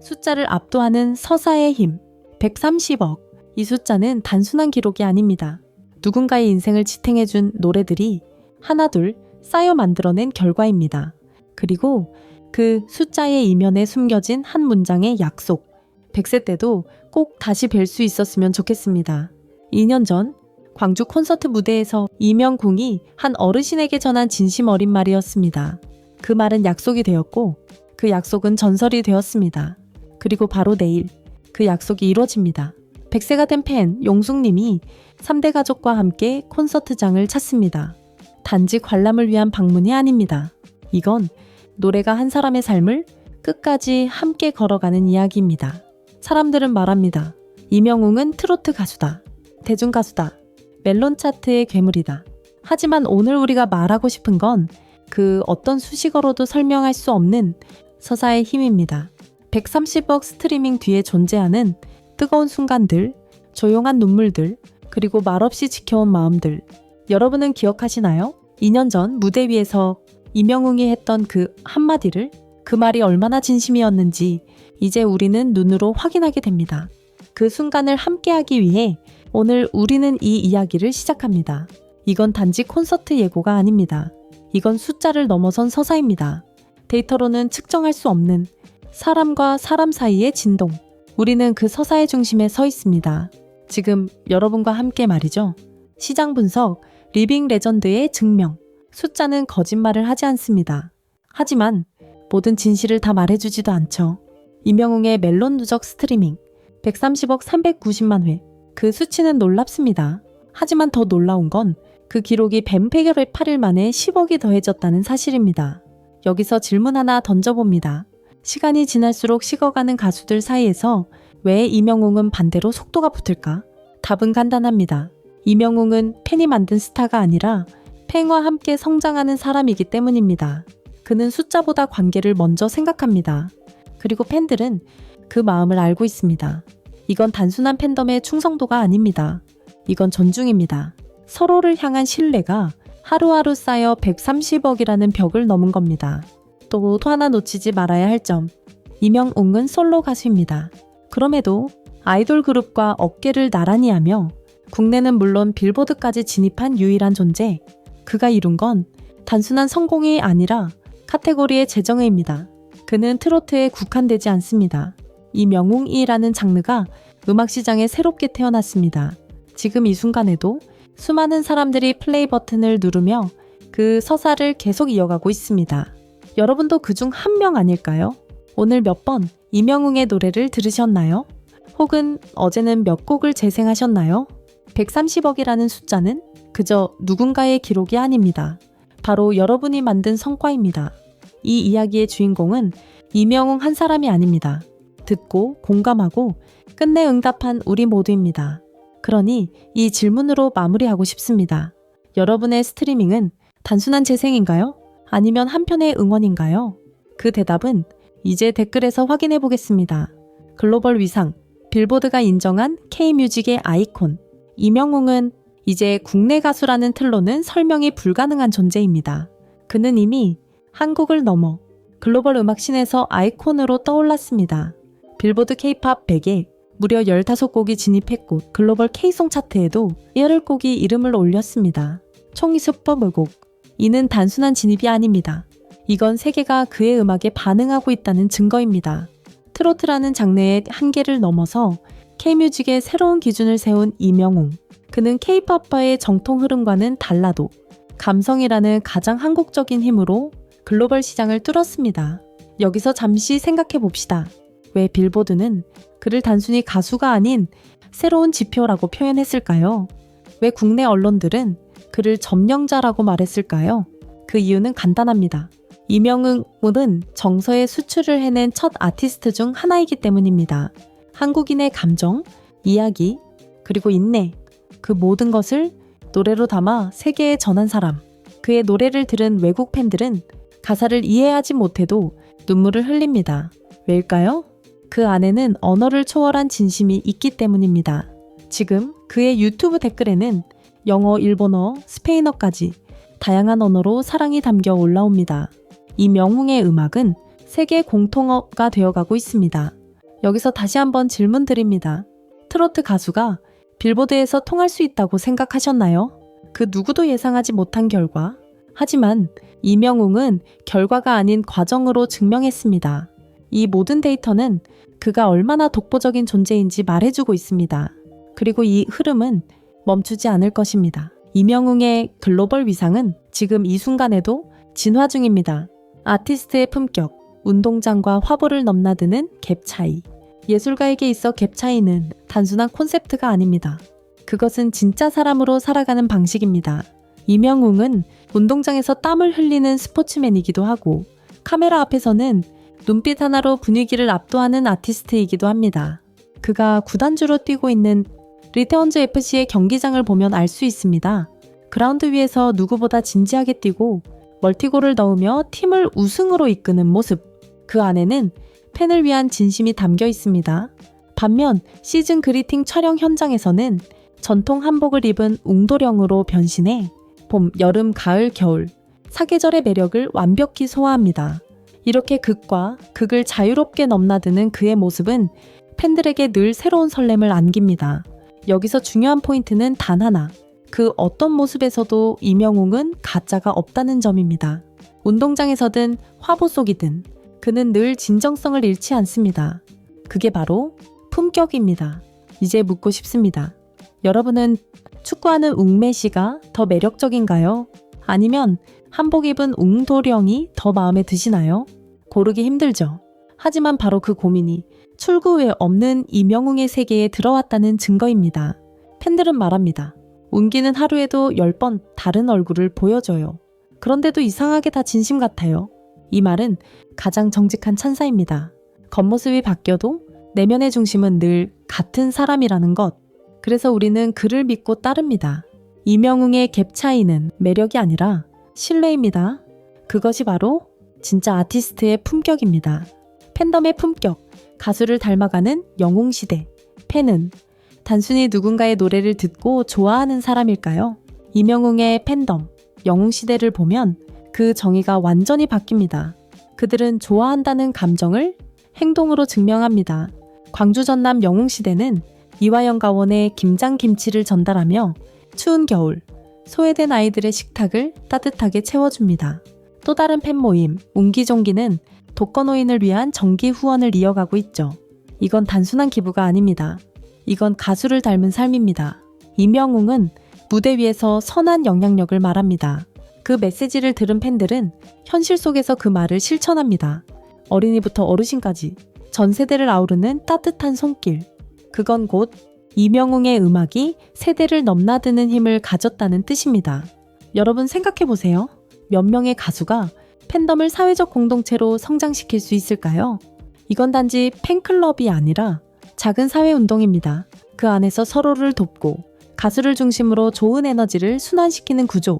숫자를 압도하는 서사의 힘. 130억. 이 숫자는 단순한 기록이 아닙니다. 누군가의 인생을 지탱해준 노래들이 하나둘 쌓여 만들어낸 결과입니다. 그리고 그 숫자의 이면에 숨겨진 한 문장의 약속. 100세 때도 꼭 다시 뵐 수 있었으면 좋겠습니다. 2년 전 광주 콘서트 무대에서 이명궁이 한 어르신에게 전한 진심 어린 말이었습니다. 그 말은 약속이 되었고 그 약속은 전설이 되었습니다. 그리고 바로 내일 그 약속이 이루어집니다. 100세가 된 팬 용숙님이 3대 가족과 함께 콘서트장을 찾습니다. 단지 관람을 위한 방문이 아닙니다. 이건 노래가 한 사람의 삶을 끝까지 함께 걸어가는 이야기입니다. 사람들은 말합니다. 이명웅은 트로트 가수다. 대중 가수다. 멜론 차트의 괴물이다. 하지만 오늘 우리가 말하고 싶은 건 그 어떤 수식어로도 설명할 수 없는 서사의 힘입니다. 130억 스트리밍 뒤에 존재하는 뜨거운 순간들, 조용한 눈물들, 그리고 말없이 지켜온 마음들. 여러분은 기억하시나요? 2년 전 무대 위에서 이명웅이 했던 그 한마디를 그 말이 얼마나 진심이었는지 이제 우리는 눈으로 확인하게 됩니다. 그 순간을 함께하기 위해 오늘 우리는 이 이야기를 시작합니다. 이건 단지 콘서트 예고가 아닙니다. 이건 숫자를 넘어선 서사입니다. 데이터로는 측정할 수 없는 사람과 사람 사이의 진동. 우리는 그 서사의 중심에 서 있습니다. 지금 여러분과 함께 말이죠. 시장 분석, 리빙 레전드의 증명. 숫자는 거짓말을 하지 않습니다. 하지만 모든 진실을 다 말해주지도 않죠. 이명웅의 멜론 누적 스트리밍 130억 390만 회. 그 수치는 놀랍습니다. 하지만 더 놀라운 건 그 기록이 뱀 폐결의 8일 만에 10억이 더해졌다는 사실입니다. 여기서 질문 하나 던져봅니다. 시간이 지날수록 식어가는 가수들 사이에서 왜 이명웅은 반대로 속도가 붙을까? 답은 간단합니다. 이명웅은 팬이 만든 스타가 아니라 팬과 함께 성장하는 사람이기 때문입니다. 그는 숫자보다 관계를 먼저 생각합니다. 그리고 팬들은 그 마음을 알고 있습니다. 이건 단순한 팬덤의 충성도가 아닙니다. 이건 존중입니다. 서로를 향한 신뢰가 하루하루 쌓여 130억이라는 벽을 넘은 겁니다. 또, 또 하나 놓치지 말아야 할 점. 이명웅은 솔로 가수입니다. 그럼에도 아이돌 그룹과 어깨를 나란히 하며 국내는 물론 빌보드까지 진입한 유일한 존재. 그가 이룬 건 단순한 성공이 아니라 카테고리의 재정의입니다. 그는 트로트에 국한되지 않습니다. 이 명웅이라는 장르가 음악 시장에 새롭게 태어났습니다. 지금 이 순간에도 수많은 사람들이 플레이 버튼을 누르며 그 서사를 계속 이어가고 있습니다. 여러분도 그 중 한 명 아닐까요? 오늘 몇 번 이명웅의 노래를 들으셨나요? 혹은 어제는 몇 곡을 재생하셨나요? 130억이라는 숫자는 그저 누군가의 기록이 아닙니다. 바로 여러분이 만든 성과입니다. 이 이야기의 주인공은 이명웅 한 사람이 아닙니다. 듣고 공감하고 끝내 응답한 우리 모두입니다. 그러니 이 질문으로 마무리하고 싶습니다. 여러분의 스트리밍은 단순한 재생인가요? 아니면 한편의 응원인가요? 그 대답은 이제 댓글에서 확인해 보겠습니다. 글로벌 위상, 빌보드가 인정한 K뮤직의 아이콘, 이명웅은 이제 국내 가수라는 틀로는 설명이 불가능한 존재입니다. 그는 이미 한국을 넘어 글로벌 음악신에서 아이콘으로 떠올랐습니다. 빌보드 K-팝 100에 무려 15곡이 진입했고 글로벌 K송 차트에도 8곡이 이름을 올렸습니다. 총이 슈퍼물곡. 이는 단순한 진입이 아닙니다. 이건 세계가 그의 음악에 반응하고 있다는 증거입니다. 트로트라는 장르의 한계를 넘어서 K뮤직의 새로운 기준을 세운 이명웅. 그는 K-팝과의 정통 흐름과는 달라도 감성이라는 가장 한국적인 힘으로 글로벌 시장을 뚫었습니다. 여기서 잠시 생각해 봅시다. 왜 빌보드는 그를 단순히 가수가 아닌 새로운 지표라고 표현했을까요? 왜 국내 언론들은 그를 점령자라고 말했을까요? 그 이유는 간단합니다. 이명웅은 정서의 수출을 해낸 첫 아티스트 중 하나이기 때문입니다. 한국인의 감정, 이야기, 그리고 인내, 그 모든 것을 노래로 담아 세계에 전한 사람. 그의 노래를 들은 외국 팬들은 가사를 이해하지 못해도 눈물을 흘립니다. 왜일까요? 그 안에는 언어를 초월한 진심이 있기 때문입니다. 지금 그의 유튜브 댓글에는 영어, 일본어, 스페인어까지 다양한 언어로 사랑이 담겨 올라옵니다. 이 명웅의 음악은 세계 공통어가 되어가고 있습니다. 여기서 다시 한번 질문 드립니다. 트로트 가수가 빌보드에서 통할 수 있다고 생각하셨나요? 그 누구도 예상하지 못한 결과. 하지만 이명웅은 결과가 아닌 과정으로 증명했습니다. 이 모든 데이터는 그가 얼마나 독보적인 존재인지 말해주고 있습니다. 그리고 이 흐름은 멈추지 않을 것입니다. 이명웅의 글로벌 위상은 지금 이 순간에도 진화 중입니다. 아티스트의 품격, 운동장과 화보를 넘나드는 갭 차이. 예술가에게 있어 갭 차이는 단순한 콘셉트가 아닙니다. 그것은 진짜 사람으로 살아가는 방식입니다. 이명웅은 운동장에서 땀을 흘리는 스포츠맨이기도 하고 카메라 앞에서는 눈빛 하나로 분위기를 압도하는 아티스트이기도 합니다. 그가 구단주로 뛰고 있는 리테온즈 FC의 경기장을 보면 알 수 있습니다. 그라운드 위에서 누구보다 진지하게 뛰고 멀티골을 넣으며 팀을 우승으로 이끄는 모습. 그 안에는 팬을 위한 진심이 담겨 있습니다. 반면 시즌 그리팅 촬영 현장에서는 전통 한복을 입은 웅도령으로 변신해 봄, 여름, 가을, 겨울 사계절의 매력을 완벽히 소화합니다. 이렇게 극과 극을 자유롭게 넘나드는 그의 모습은 팬들에게 늘 새로운 설렘을 안깁니다. 여기서 중요한 포인트는 단 하나. 그 어떤 모습에서도 이명웅은 가짜가 없다는 점입니다. 운동장에서든 화보 속이든 그는 늘 진정성을 잃지 않습니다. 그게 바로 품격입니다. 이제 묻고 싶습니다. 여러분은 축구하는 웅매 씨가 더 매력적인가요? 아니면 한복 입은 웅도령이 더 마음에 드시나요? 고르기 힘들죠. 하지만 바로 그 고민이 출구 후에 없는 이명웅의 세계에 들어왔다는 증거입니다. 팬들은 말합니다. 운기는 하루에도 10번 다른 얼굴을 보여줘요. 그런데도 이상하게 다 진심 같아요. 이 말은 가장 정직한 찬사입니다. 겉모습이 바뀌어도 내면의 중심은 늘 같은 사람이라는 것. 그래서 우리는 그를 믿고 따릅니다. 이명웅의 갭 차이는 매력이 아니라 신뢰입니다. 그것이 바로 진짜 아티스트의 품격입니다. 팬덤의 품격, 가수를 닮아가는 영웅시대. 팬은 단순히 누군가의 노래를 듣고 좋아하는 사람일까요? 이명웅의 팬덤, 영웅시대를 보면 그 정의가 완전히 바뀝니다. 그들은 좋아한다는 감정을 행동으로 증명합니다. 광주 전남 영웅시대는 이화영 가원의 김장김치를 전달하며 추운 겨울, 소외된 아이들의 식탁을 따뜻하게 채워줍니다. 또 다른 팬 모임, 웅기종기는 독거노인을 위한 정기 후원을 이어가고 있죠. 이건 단순한 기부가 아닙니다. 이건 가수를 닮은 삶입니다. 이명웅은 무대 위에서 선한 영향력을 말합니다. 그 메시지를 들은 팬들은 현실 속에서 그 말을 실천합니다. 어린이부터 어르신까지 전 세대를 아우르는 따뜻한 손길. 그건 곧 이명웅의 음악이 세대를 넘나드는 힘을 가졌다는 뜻입니다. 여러분 생각해 보세요. 몇 명의 가수가 팬덤을 사회적 공동체로 성장시킬 수 있을까요? 이건 단지 팬클럽이 아니라 작은 사회 운동입니다. 그 안에서 서로를 돕고 가수를 중심으로 좋은 에너지를 순환시키는 구조.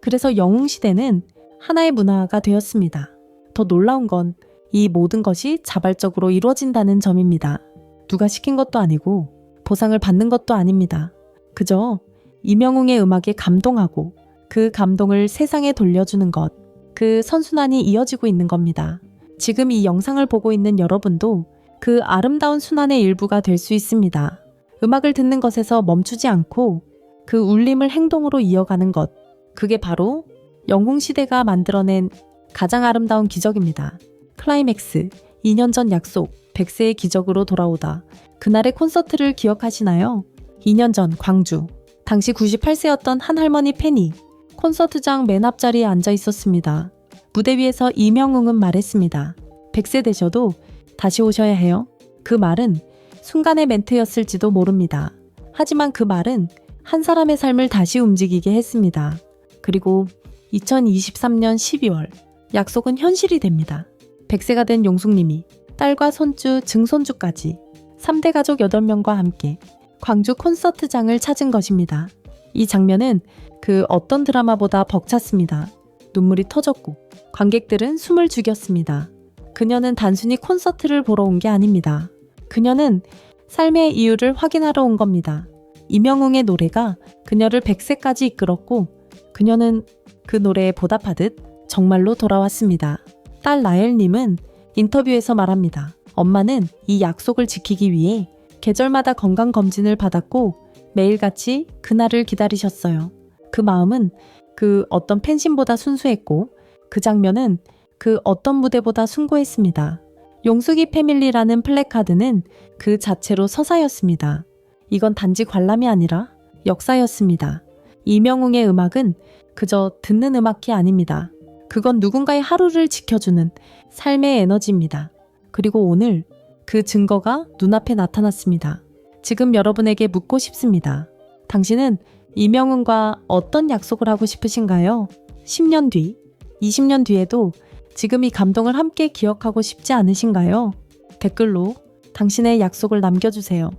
그래서 영웅시대는 하나의 문화가 되었습니다. 더 놀라운 건 이 모든 것이 자발적으로 이루어진다는 점입니다. 누가 시킨 것도 아니고 보상을 받는 것도 아닙니다. 그저 이명웅의 음악에 감동하고 그 감동을 세상에 돌려주는 것. 그 선순환이 이어지고 있는 겁니다. 지금 이 영상을 보고 있는 여러분도 그 아름다운 순환의 일부가 될 수 있습니다. 음악을 듣는 것에서 멈추지 않고 그 울림을 행동으로 이어가는 것. 그게 바로 영웅시대가 만들어낸 가장 아름다운 기적입니다. 클라이맥스, 2년 전 약속, 100세의 기적으로 돌아오다. 그날의 콘서트를 기억하시나요? 2년 전 광주. 당시 98세였던 한 할머니 팬이 콘서트장 맨 앞자리에 앉아 있었습니다. 무대 위에서 이명웅은 말했습니다. 100세 되셔도 다시 오셔야 해요. 그 말은 순간의 멘트였을지도 모릅니다. 하지만 그 말은 한 사람의 삶을 다시 움직이게 했습니다. 그리고 2023년 12월 약속은 현실이 됩니다. 100세가 된 용숙님이 딸과 손주, 증손주까지 3대 가족 8명과 함께 광주 콘서트장을 찾은 것입니다. 이 장면은 그 어떤 드라마보다 벅찼습니다. 눈물이 터졌고 관객들은 숨을 죽였습니다. 그녀는 단순히 콘서트를 보러 온 게 아닙니다. 그녀는 삶의 이유를 확인하러 온 겁니다. 이명웅의 노래가 그녀를 100세까지 이끌었고 그녀는 그 노래에 보답하듯 정말로 돌아왔습니다. 딸 나엘님은 인터뷰에서 말합니다. 엄마는 이 약속을 지키기 위해 계절마다 건강검진을 받았고 매일같이 그날을 기다리셨어요. 그 마음은 그 어떤 팬심보다 순수했고 그 장면은 그 어떤 무대보다 숭고했습니다. 용숙이 패밀리라는 플래카드는 그 자체로 서사였습니다. 이건 단지 관람이 아니라 역사였습니다. 이명웅의 음악은 그저 듣는 음악이 아닙니다. 그건 누군가의 하루를 지켜주는 삶의 에너지입니다. 그리고 오늘 그 증거가 눈앞에 나타났습니다. 지금 여러분에게 묻고 싶습니다. 당신은 이명웅과 어떤 약속을 하고 싶으신가요? 10년 뒤, 20년 뒤에도 지금 이 감동을 함께 기억하고 싶지 않으신가요? 댓글로 당신의 약속을 남겨주세요.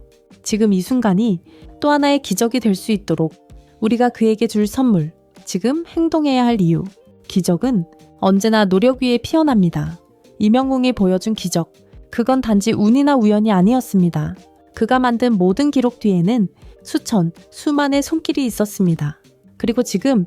지금 이 순간이 또 하나의 기적이 될 수 있도록 우리가 그에게 줄 선물, 지금 행동해야 할 이유. 기적은 언제나 노력 위에 피어납니다. 이명웅이 보여준 기적. 그건 단지 운이나 우연이 아니었습니다. 그가 만든 모든 기록 뒤에는 수천, 수만의 손길이 있었습니다. 그리고 지금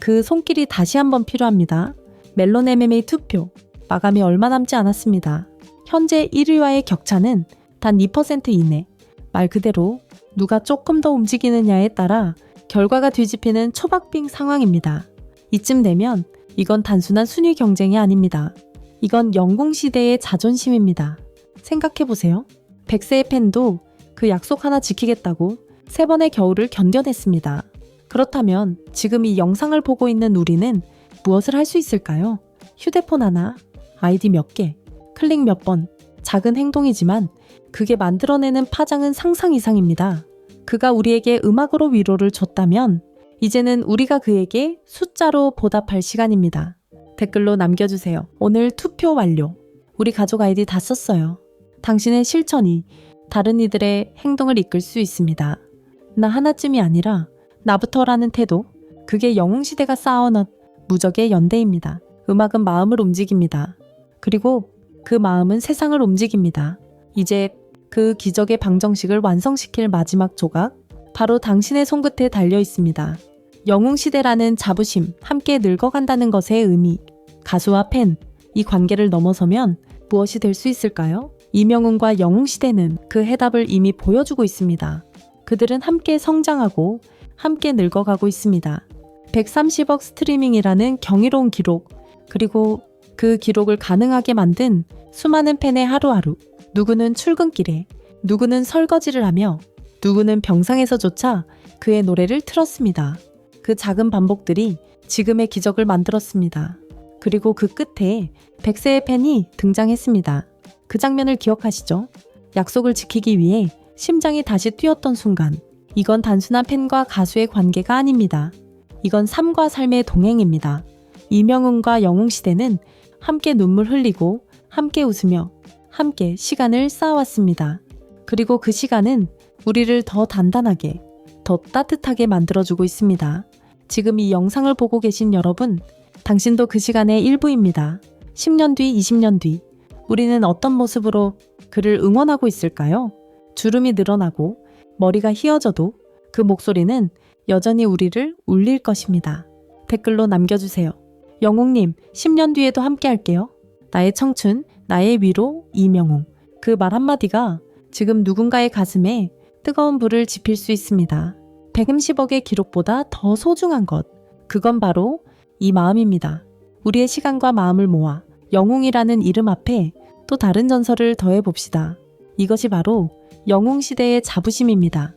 그 손길이 다시 한번 필요합니다. 멜론 MMA 투표. 마감이 얼마 남지 않았습니다. 현재 1위와의 격차는 단 2% 이내. 말 그대로 누가 조금 더 움직이느냐에 따라 결과가 뒤집히는 초박빙 상황입니다. 이쯤 되면 이건 단순한 순위 경쟁이 아닙니다. 이건 영궁시대의 자존심입니다. 생각해보세요. 백세의 팬도 그 약속 하나 지키겠다고 세 번의 겨울을 견뎌냈습니다. 그렇다면 지금 이 영상을 보고 있는 우리는 무엇을 할 수 있을까요? 휴대폰 하나, 아이디 몇 개, 클릭 몇 번, 작은 행동이지만 그게 만들어내는 파장은 상상 이상입니다. 그가 우리에게 음악으로 위로를 줬다면 이제는 우리가 그에게 숫자로 보답할 시간입니다. 댓글로 남겨주세요. 오늘 투표 완료. 우리 가족 아이디 다 썼어요. 당신의 실천이 다른 이들의 행동을 이끌 수 있습니다. 나 하나쯤이 아니라 나부터라는 태도, 그게 영웅시대가 쌓아놓은 무적의 연대입니다. 음악은 마음을 움직입니다. 그리고 그 마음은 세상을 움직입니다. 이제 그 기적의 방정식을 완성시킬 마지막 조각, 바로 당신의 손끝에 달려 있습니다. 영웅시대라는 자부심, 함께 늙어간다는 것의 의미, 가수와 팬, 이 관계를 넘어서면 무엇이 될 수 있을까요? 이명웅과 영웅시대는 그 해답을 이미 보여주고 있습니다. 그들은 함께 성장하고 함께 늙어가고 있습니다. 130억 스트리밍이라는 경이로운 기록, 그리고 그 기록을 가능하게 만든 수많은 팬의 하루하루. 누구는 출근길에, 누구는 설거지를 하며, 누구는 병상에서조차 그의 노래를 틀었습니다. 그 작은 반복들이 지금의 기적을 만들었습니다. 그리고 그 끝에 백세의 팬이 등장했습니다. 그 장면을 기억하시죠? 약속을 지키기 위해 심장이 다시 뛰었던 순간. 이건 단순한 팬과 가수의 관계가 아닙니다. 이건 삶과 삶의 동행입니다. 이명웅과 영웅 시대는 함께 눈물 흘리고 함께 웃으며 함께 시간을 쌓아왔습니다. 그리고 그 시간은 우리를 더 단단하게, 더 따뜻하게 만들어주고 있습니다. 지금 이 영상을 보고 계신 여러분, 당신도 그 시간의 일부입니다. 10년 뒤, 20년 뒤, 우리는 어떤 모습으로 그를 응원하고 있을까요? 주름이 늘어나고 머리가 휘어져도 그 목소리는 여전히 우리를 울릴 것입니다. 댓글로 남겨주세요. 영웅님, 10년 뒤에도 함께 할게요. 나의 청춘, 나의 위로, 이명웅. 그 말 한마디가 지금 누군가의 가슴에 뜨거운 불을 지필 수 있습니다. 130억의 기록보다 더 소중한 것. 그건 바로 이 마음입니다. 우리의 시간과 마음을 모아 영웅이라는 이름 앞에 또 다른 전설을 더해 봅시다. 이것이 바로 영웅시대의 자부심입니다.